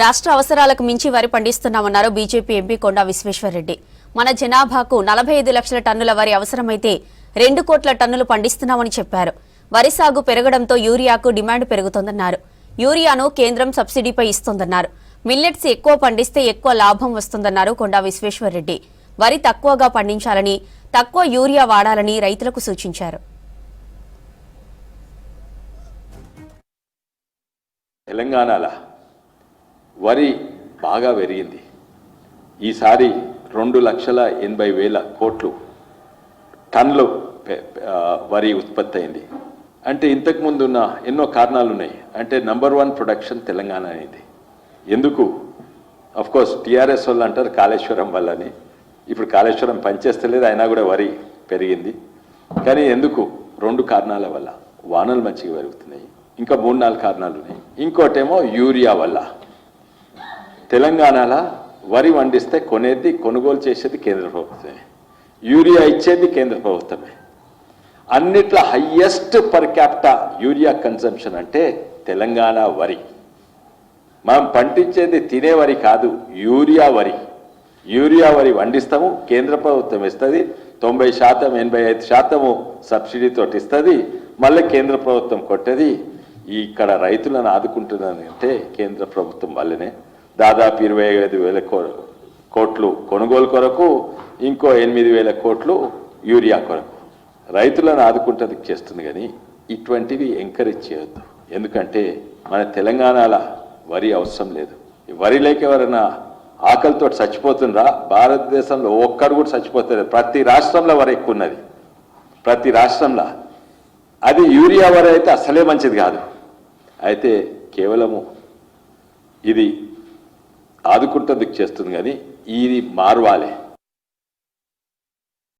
రాష్ట్ర అవసరాలకు మించి వరి పండిస్తున్నామన్నారు బీజేపీ ఎంపీ కొండా విశ్వేశ్వరరెడ్డి. మన జనాభాకు నలభై ఐదు లక్షల టన్నుల వరి అవసరమైతే రెండు కోట్ల టన్నులు పండిస్తున్నామని చెప్పారు. వరి సాగు పెరగడంతో యూరియాకు డిమాండ్ పెరుగుతోందన్నారు. యూరియాను కేంద్రం సబ్సిడీపై ఇస్తోందన్నారు. మిల్లెట్స్ ఎక్కువ పండిస్తే ఎక్కువ లాభం వస్తుందన్నారు కొండా విశ్వేశ్వరరెడ్డి. వరి తక్కువగా పండించాలని తక్కువ యూరియా వాడాలని రైతులకు సూచించారు. తెలంగాణలో వరి బాగా పెరిగింది. ఈసారి రెండు లక్షల ఎనభై వేల కోట్లు టన్లు వరి ఉత్పత్తి అయింది. అంటే ఇంతకుముందు ఉన్న ఎన్నో కారణాలు ఉన్నాయి అంటే నంబర్ వన్ ప్రొడక్షన్ తెలంగాణ అనేది. ఎందుకు? అఫ్ కోర్స్ టీఆర్ఎస్ వాళ్ళు అంటారు కాళేశ్వరం వల్లని. ఇప్పుడు కాళేశ్వరం పనిచేస్తలేదు అయినా కూడా వరి పెరిగింది. కానీ ఎందుకు? రెండు కారణాల వల్ల. వానలు మంచిగా పెరుగుతున్నాయి. ఇంకా మూడు నాలుగు కారణాలు ఉన్నాయి ఇంకోటేమో యూరియా వల్ల. తెలంగాణలో వరి వండిస్తే కొనేది కొనుగోలు చేసేది కేంద్ర ప్రభుత్వమే. యూరియా ఇచ్చేది కేంద్ర ప్రభుత్వమే. అన్నిట్లో highest per capita urea consumption అంటే తెలంగాణ వరి. మనం పండించేది తినే వరి కాదు యూరియా వరి. యూరియా వరి వండిస్తాము కేంద్ర ప్రభుత్వం ఇస్తుంది తొంభై శాతం ఎనభై ఐదు శాతము సబ్సిడీతో ఇస్తుంది మళ్ళీ కేంద్ర ప్రభుత్వం కొట్టేది. ఇక్కడ రైతులను ఆదుకుంటున్నది అంటే కేంద్ర ప్రభుత్వం వల్లనే. దాదాపు ఇరవై ఐదు వేల కోట్లు కొనుగోలు కొరకు ఇంకో ఎనిమిది వేల కోట్లు యూరియా కొరకు. రైతులను ఆదుకుంటుంది చేస్తుంది కానీ ఇటువంటివి ఎంకరేజ్ చేయొద్దు. ఎందుకంటే మన తెలంగాణలో వరి అవసరం లేదు. వరి లేక ఎవరైనా ఆకలితో చచ్చిపోతుండ్రా? భారతదేశంలో ఒక్కడు కూడా చచ్చిపోతుంది ప్రతి రాష్ట్రంలో వరి ఎక్కువ ఉన్నది ప్రతి రాష్ట్రంలో. అది యూరియా వరి అయితే అసలే మంచిది కాదు. అయితే కేవలము ఇది ఆదుకుంటందుకు చేస్తుంది కానీ ఇది మారవాలి.